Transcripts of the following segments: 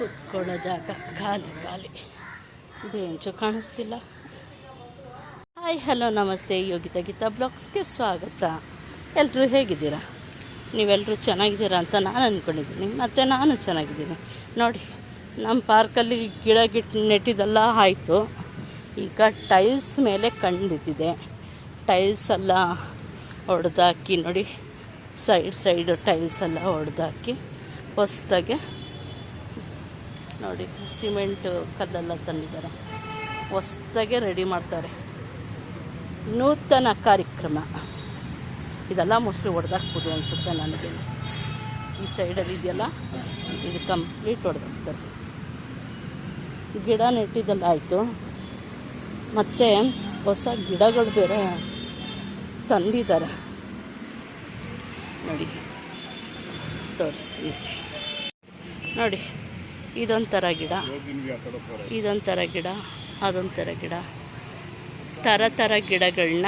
ಕೂತ್ಕೊಳ್ಳೋ ಜಾಗ ಖಾಲಿ ಖಾಲಿ. ಬೆಂಚು ಕಾಣಿಸ್ತಿಲ್ಲ. ಹಾಯ್, ಹಲೋ, ನಮಸ್ತೆ. ಯೋಗಿತಾ ಗೀತಾ ಬ್ಲಾಗ್ಸ್ಗೆ ಸ್ವಾಗತ. ಎಲ್ಲರೂ ಹೇಗಿದ್ದೀರಾ? ನೀವೆಲ್ಲರೂ ಚೆನ್ನಾಗಿದ್ದೀರಾ ಅಂತ ನಾನು ಅಂದ್ಕೊಂಡಿದ್ದೀನಿ ಮತ್ತು ನಾನು ಚೆನ್ನಾಗಿದ್ದೀನಿ. ನೋಡಿ, ನಮ್ಮ ಪಾರ್ಕಲ್ಲಿ ಗಿಡ ಗಿಟ್ ನೆಟ್ಟಿದ್ದೆಲ್ಲ ಆಯಿತು. ಈಗ ಟೈಲ್ಸ್ ಮೇಲೆ ಕಣ್ಣು ಬಿದ್ದಿದೆ ಟೈಲ್ಸ್ ಎಲ್ಲ ಹೊಡೆದಾಕಿ ನೋಡಿ, ಸೈಡ್ ಸೈಡು ಟೈಲ್ಸ್ ಎಲ್ಲ ಹೊಡೆದಾಕಿ ಹೊಸ್ದಾಗೆ ನೋಡಿ, ಸಿಮೆಂಟ್ ಕಲ್ಲೆಲ್ಲ ತಂದಿದ್ದಾರೆ. ಹೊಸ್ದಾಗೆ ರೆಡಿ ಮಾಡ್ತಾರೆ. ನೂತನ ಕಾರ್ಯಕ್ರಮ. ಇದೆಲ್ಲ ಮೋಸ್ಟ್ಲಿ ಹೊಡೆದಾಕ್ಬೋದು ಅನಿಸುತ್ತೆ ನನಗೆ. ಈ ಸೈಡಲ್ಲಿ ಇದೆಯಲ್ಲ, ಇದು ಕಂಪ್ಲೀಟ್ ಹೊಡೆದಾಕ್ತಾರೆ ಗಿಡ ನೆಟ್ಟಿದ್ದೆಲ್ಲ ಆಯಿತು. ಮತ್ತು ಹೊಸ ಗಿಡಗಳು ಬೇರೆ ತಂದಿದ್ದಾರೆ. ನೋಡಿ, ತೋರಿಸ್ತೀನಿ. ನೋಡಿ ಇದೊಂಥರ ಗಿಡ. ಇದೊಂಥರ ಗಿಡ, ಅದೊಂಥರ ಗಿಡ. ಥರ ಥರ ಗಿಡಗಳನ್ನ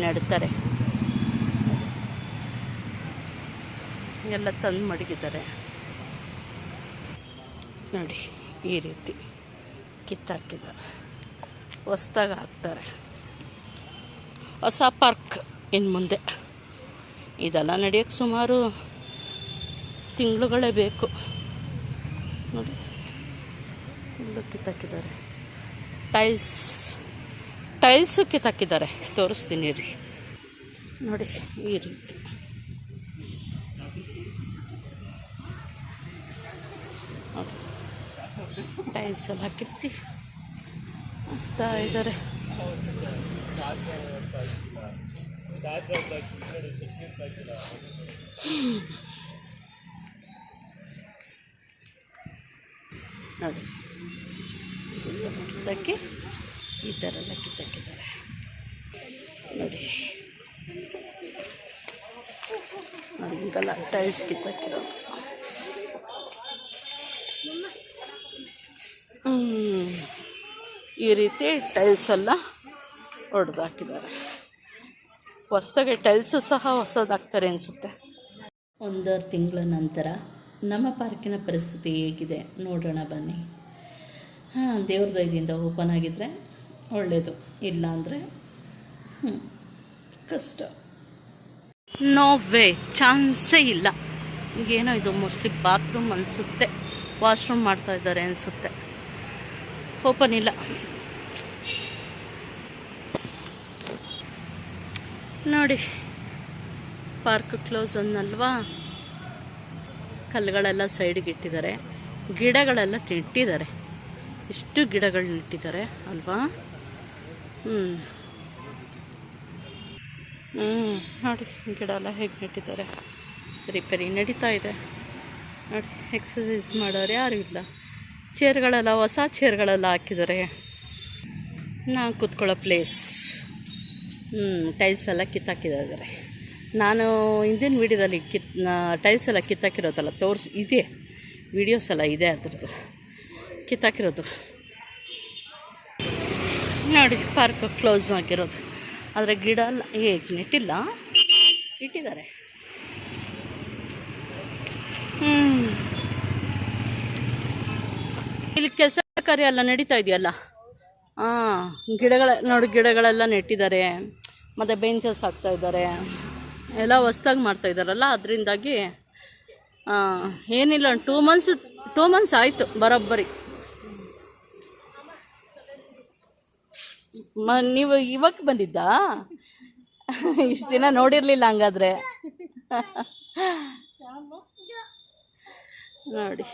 ನೆಡ್ತಾರೆ. ಎಲ್ಲ ತಂದು ಮಡಗಿದ್ದಾರೆ. ನೋಡಿ, ಈ ರೀತಿ ಕಿತ್ತಾಕಿದ್ದಾರೆ ಹೊಸ್ದಾಗಿ ಹಾಕ್ತಾರೆ. ಹೊಸ ಪಾರ್ಕ್ ಇನ್ನು ಮುಂದೆ. ಇದೆಲ್ಲ ನಡೆಯೋಕ್ಕೆ ಸುಮಾರು ತಿಂಗಳುಗಳೇ ಬೇಕು. ನೋಡಿ. ಫುಲ್ಲು ಕಿತ್ತಾಕಿದ್ದಾರೆ ಟೈಲ್ಸ್. ಟೈಲ್ಸು ಕಿತ್ತಾಕಿದ್ದಾರೆ ತೋರಿಸ್ತೀನಿ ರೀ ನೋಡಿ ಈ ರೀತಿ. ಟೈಲ್ಸ್ ಎಲ್ಲ ಕಿತ್ತಿ ಅಂತ ಇದ್ದಾರೆ. ನೋಡಿ. ಕಿತ್ತಕ್ಕೆ, ಈ ಥರ ಎಲ್ಲ ಕಿತ್ತಾಕಿದ್ದಾರೆ ನೋಡಿ ಹಿಂಗಲ್ಲ ಟೈಲ್ಸ್ ಕಿತ್ತಕ್ಕಿರೋದು. ಈ ರೀತಿ ಟೈಲ್ಸ್ ಎಲ್ಲ ಹೊಡೆದಾಕಿದ್ದಾರೆ ಹೊಸ್ದಾಗಿ ಟೈಲ್ಸು ಸಹ ಹೊಸದಾಗ್ತಾರೆ ಅನಿಸುತ್ತೆ. ಒಂದೂವರೆ ತಿಂಗಳ ನಂತರ ನಮ್ಮ ಪಾರ್ಕಿನ ಪರಿಸ್ಥಿತಿ ಹೇಗಿದೆ ನೋಡೋಣ ಬನ್ನಿ. ಹಾಂ, ದೇವ್ರ ದಯದಿಂದ ಓಪನ್ ಆಗಿದ್ದರೆ ಒಳ್ಳೆಯದು ಇಲ್ಲ ಅಂದರೆ ಹ್ಞೂ ಕಷ್ಟ. ನೋ ವೇ, ಚಾನ್ಸೇ ಇಲ್ಲ. ಏನೋ ಇದು ಮೋಸ್ಟ್ಲಿ ಬಾತ್ರೂಮ್ ಅನಿಸುತ್ತೆ. ವಾಶ್ರೂಮ್ ಮಾಡ್ತಾ ಇದ್ದಾರೆ ಅನಿಸುತ್ತೆ. ಓಪನ್ ಇಲ್ಲ. ನೋಡಿ, ಪಾರ್ಕ್ ಕ್ಲೋಸ್ ಅನ್ನಲ್ವಾ? ಕಲ್ಲುಗಳೆಲ್ಲ ಸೈಡ್ಗೆ ಇಟ್ಟಿದ್ದಾರೆ. ಗಿಡಗಳೆಲ್ಲ ನೆಟ್ಟಿದ್ದಾರೆ. ಇಷ್ಟು ಗಿಡಗಳು ನೆಟ್ಟಿದ್ದಾರೆ ಅಲ್ವಾ? ಹ್ಞೂ ಹ್ಞೂ ನೋಡಿ, ಗಿಡ ಎಲ್ಲ ಹೇಗೆ ನೆಟ್ಟಿದ್ದಾರೆ. ರಿಪೇರಿ ನಡೀತಾ ಇದೆ. ನೋಡಿ ಎಕ್ಸಸೈಸ್ ಮಾಡೋರು ಯಾರು ಇಲ್ಲ. ಚೇರ್ಗಳೆಲ್ಲ, ಹೊಸ ಚೇರ್ಗಳೆಲ್ಲ ಹಾಕಿದ್ದಾರೆ. ನಾ ಕೂತ್ಕೊಳ್ಳೋ ಪ್ಲೇಸ್ ಹ್ಞೂ ಟೈಲ್ಸ್ ಎಲ್ಲ ಕಿತ್ತಾಕಿದ್ದಾರೆ. ನಾನು ಹಿಂದಿನ ವೀಡಿಯೋದಲ್ಲಿ ಕಿತ್ ಟೈಲ್ಸ್ ಎಲ್ಲ ಕಿತ್ತಾಕಿರೋದಲ್ಲ, ತೋರಿಸಿ, ಇದೆ. ವೀಡಿಯೋಸ್ ಎಲ್ಲ ಇದೆ ಅದ್ರದ್ದು. ಕಿತ್ತಾಕಿರೋದು. ನೋಡಿ ಪಾರ್ಕ್ ಕ್ಲೋಸ್ ಆಗಿರೋದು. ಆದರೆ ಗಿಡ ಎಲ್ಲ ಹೇಗೆ ನೆಟ್ಟಿಲ್ಲ. ಇಟ್ಟಿದ್ದಾರೆ. ಇಲ್ಲಿ ಕೆಲಸ ಕಾರ್ಯ ಎಲ್ಲ ನಡೀತಾ ಇದೆಯಲ್ಲ? ಹಾಂ ಗಿಡಗಳ, ನೋಡಿ, ಗಿಡಗಳೆಲ್ಲ ನೆಟ್ಟಿದ್ದಾರೆ. ಮತ್ತು ಬೆಂಚಸ್ ಹಾಕ್ತಾ ಇದ್ದಾರೆ. ಎಲ್ಲ ಹೊಸ್ದಾಗಿ ಮಾಡ್ತಾ ಇದ್ದಾರಲ್ಲ, ಅದರಿಂದಾಗಿ ಏನಿಲ್ಲ ಟೂ ಮಂತ್ಸ್ ಟೂ ಮಂತ್ಸ್ ಆಯಿತು ಬರೋಬ್ಬರಿ. ಮ, ನೀವು ಇವಾಗ ಬಂದಿದ್ದಾ? ಇಷ್ಟು ದಿನ ನೋಡಿರಲಿಲ್ಲ ಹಂಗಾದ್ರೆ. ನೋಡಿ.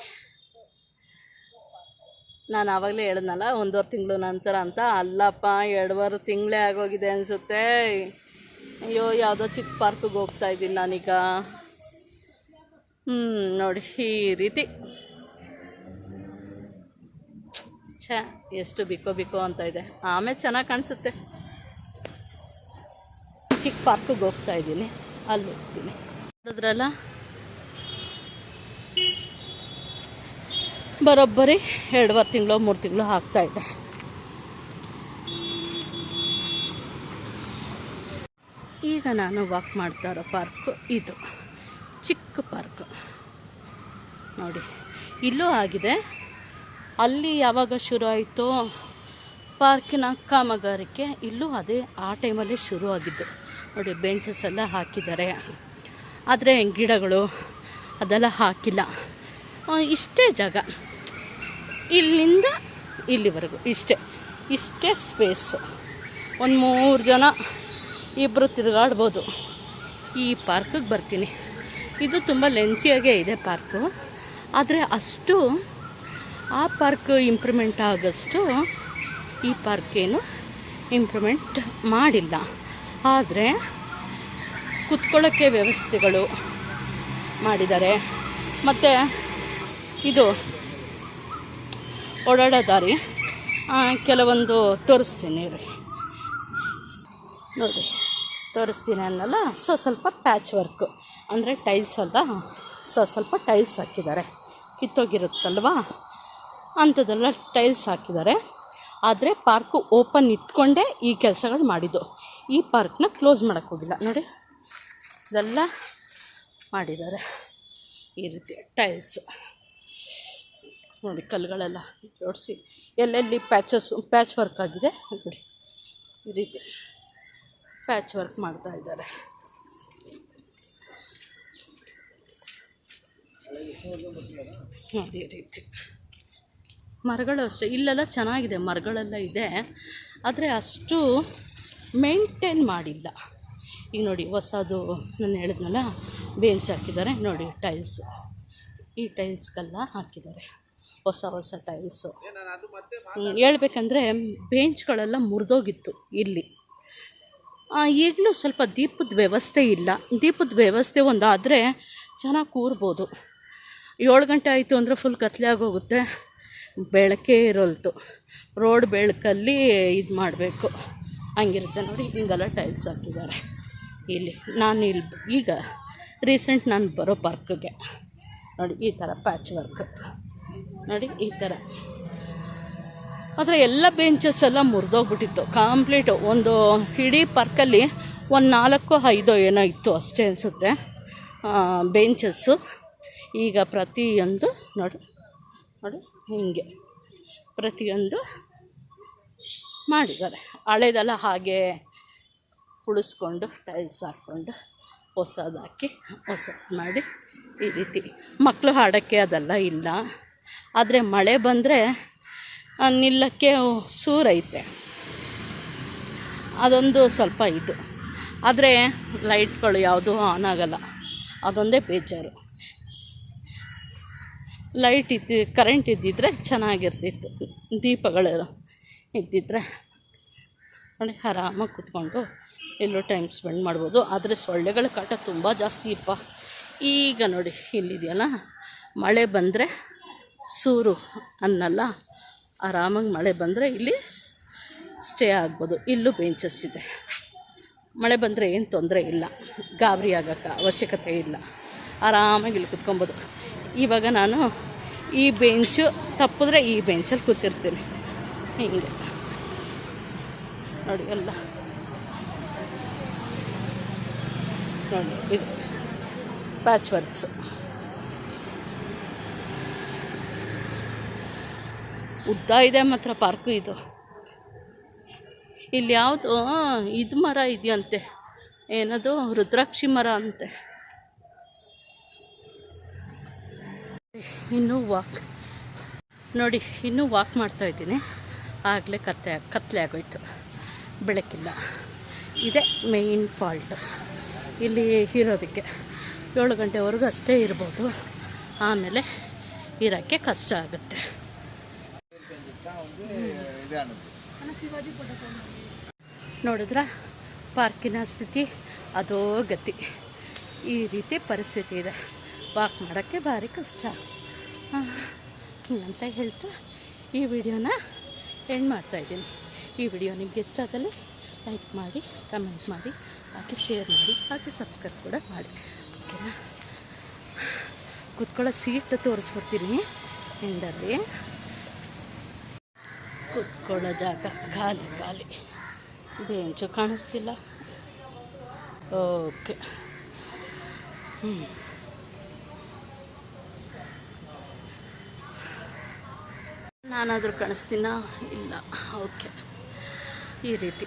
ನಾನು ಆವಾಗಲೇ ಹೇಳಿದ್ನಲ್ಲ, ಒಂದೂವರೆ ತಿಂಗಳು ನಂತರ ಅಂತ, ಅಲ್ಲಪ್ಪ, ಎರಡುವರೆ ತಿಂಗಳೇ ಆಗೋಗಿದೆ ಅನಿಸುತ್ತೆ. ಅಯ್ಯೋ, ಯಾವುದೋ ಚಿಕ್ಕ ಪಾರ್ಕಿಗೆ ಹೋಗ್ತಾ ಇದ್ದೀನಿ ನಾನೀಗ. ಹ್ಞೂ ನೋಡಿ, ಈ ರೀತಿ. ಛ, ಎಷ್ಟು ಬಿಕೋ ಬಿಕೋ ಅಂತ ಇದೆ. ಆಮೇಲೆ ಚೆನ್ನಾಗಿ ಕಾಣಿಸುತ್ತೆ. ಚಿಕ್ಕ ಪಾರ್ಕಿಗೆ ಹೋಗ್ತಾ ಇದ್ದೀನಿ. ಅಲ್ಲಿ ಹೋಗ್ತೀನಿ. ನೋಡಿದ್ರಲ್ಲ? ಬರೋಬ್ಬರಿ ಎರಡುವರೆ ತಿಂಗಳು, ಮೂರು ತಿಂಗಳು ಆಗ್ತಾಯಿದೆ ಈಗ ನಾನು ವಾಕ್ ಮಾಡ್ತಾ ಇರೋ ಪಾರ್ಕು ಇದು. ಚಿಕ್ಕ ಪಾರ್ಕು ನೋಡಿ, ಇಲ್ಲೂ ಆಗಿದೆ. ಅಲ್ಲಿ ಯಾವಾಗ ಶುರು ಆಯಿತು ಪಾರ್ಕಿನ ಕಾಮಗಾರಿಕೆ ಇಲ್ಲೂ ಅದೇ ಆ ಟೈಮಲ್ಲಿ ಶುರು ಆಗಿದ್ದು. ನೋಡಿ ಬೆಂಚಸ್ ಎಲ್ಲ ಹಾಕಿದ್ದಾರೆ. ಆದರೆ ಗಿಡಗಳು ಅದೆಲ್ಲ ಹಾಕಿಲ್ಲ. ಇಷ್ಟೇ ಜಾಗ. ಇಲ್ಲಿಂದ ಇಲ್ಲಿವರೆಗೂ ಇಷ್ಟೇ. ಇಷ್ಟೇ ಸ್ಪೇಸು ಒಂದು ಮೂರು ಜನ ಇಬ್ಬರು ತಿರುಗಾಡ್ಬೋದು. ಈ ಪಾರ್ಕಿಗೆ ಬರ್ತೀನಿ. ಇದು ತುಂಬ ಲೆಂತಿಯಾಗೇ ಇದೆ ಪಾರ್ಕು. ಆದರೆ ಅಷ್ಟು ಆ ಪಾರ್ಕ್ ಇಂಪ್ರೂವ್ಮೆಂಟ್ ಆಗೋಷ್ಟು ಈ ಪಾರ್ಕ್ ಏನು ಇಂಪ್ರೂವ್ಮೆಂಟ್ ಮಾಡಿಲ್ಲ. ಆದರೆ ಕುತ್ಕೊಳ್ಳೋಕ್ಕೆ ವ್ಯವಸ್ಥೆಗಳು ಮಾಡಿದ್ದಾರೆ. ಮತ್ತು ಇದು ಓಡಾಡೋ ದಾರಿ ಕೆಲವೊಂದು ತೋರಿಸ್ತೀನಿ. ರೀ ನೋಡಿ, ತೋರಿಸ್ತೀನಿ ಅನ್ನಲ್ಲ. ಸೊ, ಸ್ವಲ್ಪ ಪ್ಯಾಚ್ ವರ್ಕು ಅಂದರೆ ಟೈಲ್ಸ್ ಅಲ್ಲ. ಸೊ, ಸ್ವಲ್ಪ ಟೈಲ್ಸ್ ಹಾಕಿದ್ದಾರೆ. ಕಿತ್ತೋಗಿರುತ್ತಲ್ವಾ? ಅಂಥದ್ದೆಲ್ಲ ಟೈಲ್ಸ್ ಹಾಕಿದ್ದಾರೆ. ಆದರೆ ಪಾರ್ಕು ಓಪನ್ ಇಟ್ಕೊಂಡೇ ಈ ಕೆಲಸಗಳು ಮಾಡಿದ್ದು. ಈ ಪಾರ್ಕ್ನ ಕ್ಲೋಸ್ ಮಾಡೋಕ್ಕೆ ಹೋಗಿಲ್ಲ. ನೋಡಿ, ಇದೆಲ್ಲ ಮಾಡಿದ್ದಾರೆ. ಈ ರೀತಿ ಟೈಲ್ಸ್ ನೋಡಿ, ಕಲ್ಲುಗಳೆಲ್ಲ ಜೋಡಿಸಿ ಎಲ್ಲೆಲ್ಲಿ ಪ್ಯಾಚಸ್ ಪ್ಯಾಚ್ ವರ್ಕ್ ಆಗಿದೆ. ನೋಡಿ, ಈ ರೀತಿ. ಪ್ಯಾಚ್ ವರ್ಕ್ ಮಾಡ್ತಾ ಇದ್ದಾರೆ. ಅದೇ ರೀತಿ. ಮರಗಳು ಅಷ್ಟೇ, ಇಲ್ಲೆಲ್ಲ ಚೆನ್ನಾಗಿದೆ, ಮರಗಳೆಲ್ಲ ಇದೆ. ಆದರೆ ಅಷ್ಟು ಮೇಂಟೈನ್ ಮಾಡಿಲ್ಲ. ಈಗ ನೋಡಿ, ಹೊಸದು ನಾನು ಹೇಳಿದ್ನಲ್ಲ ಬೇಂಚ್ ಹಾಕಿದ್ದಾರೆ. ನೋಡಿ ಟೈಲ್ಸು ಈ ಟೈಲ್ಸ್ಗೆಲ್ಲ ಹಾಕಿದ್ದಾರೆ. ಹೊಸ ಹೊಸ ಟೈಲ್ಸು ಹೇಳ್ಬೇಕಂದ್ರೆ ಬೆಂಚ್ಗಳೆಲ್ಲ ಮುರಿದೋಗಿತ್ತು ಇಲ್ಲಿ. ಈಗಲೂ ಸ್ವಲ್ಪ ದೀಪದ ವ್ಯವಸ್ಥೆ ಇಲ್ಲ. ದೀಪದ ವ್ಯವಸ್ಥೆ ಒಂದಾದರೆ ಚೆನ್ನಾಗಿ ಕೂರ್ಬೋದು. ಏಳು ಗಂಟೆ ಆಯಿತು ಅಂದರೆ ಫುಲ್ ಕತ್ಲೆ ಆಗೋಗುತ್ತೆ. ಬೆಳಕೇ ಇರೋಲ್ತು. ರೋಡ್ ಬೆಳಕಲ್ಲಿ ಇದು ಮಾಡಬೇಕು. ಹಂಗಿರುತ್ತೆ ನೋಡಿ, ಹಿಂಗೆಲ್ಲ ಟೈಲ್ಸ್ ಹಾಕಿದ್ದಾರೆ. ಇಲ್ಲಿ, ನಾನು ಇಲ್ಲಿ ಈಗ ರೀಸೆಂಟ್ ನಾನು ಬರೋ ಪಾರ್ಕ್ಗೆ ನೋಡಿ, ಈ ಥರ ಪ್ಯಾಚ್ ವರ್ಕ್ ನೋಡಿ, ಈ ಥರ ಆದರೆ ಎಲ್ಲ ಬೆಂಚಸ್ ಎಲ್ಲ ಮುರಿದೋಗ್ಬಿಟ್ಟಿತ್ತು. ಕಂಪ್ಲೀಟು ಒಂದು ಇಡೀ ಪಾರ್ಕಲ್ಲಿ ಒಂದು ನಾಲ್ಕು ಐದೋ ಏನೋ ಇತ್ತು ಅಷ್ಟೇ ಅನಿಸುತ್ತೆ. ಬೆಂಚಸ್ಸು ಈಗ ಪ್ರತಿಯೊಂದು ನೋಡು ನೋಡು, ಹೀಗೆ. ಪ್ರತಿಯೊಂದು ಮಾಡಿದ್ದಾರೆ. ಹಳೇದೆಲ್ಲ ಹಾಗೆ ಉಳಿಸ್ಕೊಂಡು ಟೈಲ್ಸ್ ಹಾಕ್ಕೊಂಡು ಹೊಸದು ಹಾಕಿ ಮಾಡಿ ಈ ರೀತಿ. ಮಕ್ಕಳು ಆಡೋಕ್ಕೆ ಅದೆಲ್ಲ ಇಲ್ಲ. ಆದರೆ ಮಳೆ ಬಂದರೆ ನಿಲ್ಲಕ್ಕೆ ಸೂರೈತೆ. ಅದೊಂದು ಸ್ವಲ್ಪ ಇದು. ಆದರೆ ಲೈಟ್ಗಳು ಯಾವುದೂ ಆನ್ ಆಗಲ್ಲ. ಅದೊಂದೇ ಬೇಜಾರು. ಲೈಟ್ ಇದ್ದಿ, ಕರೆಂಟ್ ಇದ್ದಿದ್ರೆ ಚೆನ್ನಾಗಿರ್ತಿತ್ತು. ದೀಪಗಳು ಇದ್ದಿದ್ರೆ ನೋಡಿ, ಆರಾಮಾಗಿ ಕೂತ್ಕೊಂಡು ಎಲ್ಲೋ ಟೈಮ್ ಸ್ಪೆಂಡ್ ಮಾಡ್ಬೋದು. ಆದರೆ ಸೊಳ್ಳೆಗಳ ಕಾಟ ತುಂಬ ಜಾಸ್ತಿ ಇಪ್ಪ. ಈಗ ನೋಡಿ, ಇಲ್ಲಿದೆಯಲ್ಲ, ಮಳೆ ಬಂದರೆ ಸೂರು ಅನ್ನಲ್ಲ. ಆರಾಮಾಗಿ ಮಳೆ ಬಂದರೆ ಇಲ್ಲಿ ಸ್ಟೇ ಆಗ್ಬೋದು. ಇಲ್ಲೂ ಬೆಂಚಸ್ ಇದೆ. ಮಳೆ ಬಂದರೆ ಏನು ತೊಂದರೆ ಇಲ್ಲ. ಗಾಬರಿ ಆಗೋಕ್ಕೆ ಅವಶ್ಯಕತೆ ಇಲ್ಲ. ಆರಾಮಾಗಿ ಇಲ್ಲಿ ಕುತ್ಕೊಬೋದು. ಇವಾಗ ನಾನು ಈ ಬೆಂಚು ತಪ್ಪಿದ್ರೆ ಈ ಬೆಂಚಲ್ಲಿ ಕೂತಿರ್ತೀನಿ. ಹಿಂಗೆ. ನೋಡಿ ಎಲ್ಲ. ನೋಡಿ ಇದು. ಪ್ಯಾಚ್ ವರ್ಕ್ಸ್ ಉದ್ದ ಇದೆ ಮಾತ್ರ, ಪಾರ್ಕು ಇದು. ಇಲ್ಲಿ ಯಾವುದು ಇದು ಮರ ಇದೆಯಂತೆ. ಏನದು, ರುದ್ರಾಕ್ಷಿ ಮರ ಅಂತೆ. ಇನ್ನೂ ವಾಕ್, ನೋಡಿ, ಇನ್ನೂ ವಾಕ್ ಮಾಡ್ತಾ ಇದ್ದೀನಿ. ಆಗಲೇ ಕತ್ತೆ ಕತ್ತಲೆ ಆಗೋಯ್ತು. ಬೆಳಕಿಲ್ಲ. ಇದೆ ಮೇಯ್ನ್ ಫಾಲ್ಟ್. ಇಲ್ಲಿ ಇರೋದಕ್ಕೆ. ಏಳು ಗಂಟೆವರೆಗೂ ಅಷ್ಟೇ ಇರ್ಬೋದು. ಆಮೇಲೆ ಇರೋಕ್ಕೆ ಕಷ್ಟ ಆಗುತ್ತೆ. ನೋಡಿದ್ರ? ಪಾರ್ಕಿನ ಸ್ಥಿತಿ ಅದೋ ಗತಿ. ಈ ರೀತಿ ಪರಿಸ್ಥಿತಿ ಇದೆ. ವಾಕ್ ಮಾಡೋಕ್ಕೆ ಭಾರಿ ಕಷ್ಟ. ಅಂತ ಹೇಳ್ತಾ ಈ ವಿಡಿಯೋನ ಎಂಡ್ ಮಾಡ್ತಾಯಿದ್ದೀನಿ ಈ ವಿಡಿಯೋ ನಿಮಗೆ ಇಷ್ಟ ಆಗಲ್ಲ ಲೈಕ್ ಮಾಡಿ ಕಮೆಂಟ್ ಮಾಡಿ, ಹಾಗೆ ಶೇರ್ ಮಾಡಿ, ಹಾಗೆ ಸಬ್ಸ್ಕ್ರೈಬ್ ಕೂಡ ಮಾಡಿ. ಓಕೆನಾ ಕೂತ್ಕೊಳ್ಳೋ ಸೀಟ್ ತೋರಿಸ್ಬಿಡ್ತೀನಿ. ಎಂಡಲ್ಲಿ ಕುತ್ಕೊಳ್ಳೋ ಜಾಗ ಖಾಲಿ ಖಾಲಿ. ಬೆಂಚು ಕಾಣಿಸ್ತಿಲ್ಲ. ಓಕೆ. ಹ್ಞೂ ನಾನಾದರೂ ಕಾಣಿಸ್ತೀನಾ? ಇಲ್ಲ. ಓಕೆ. ಈ ರೀತಿ.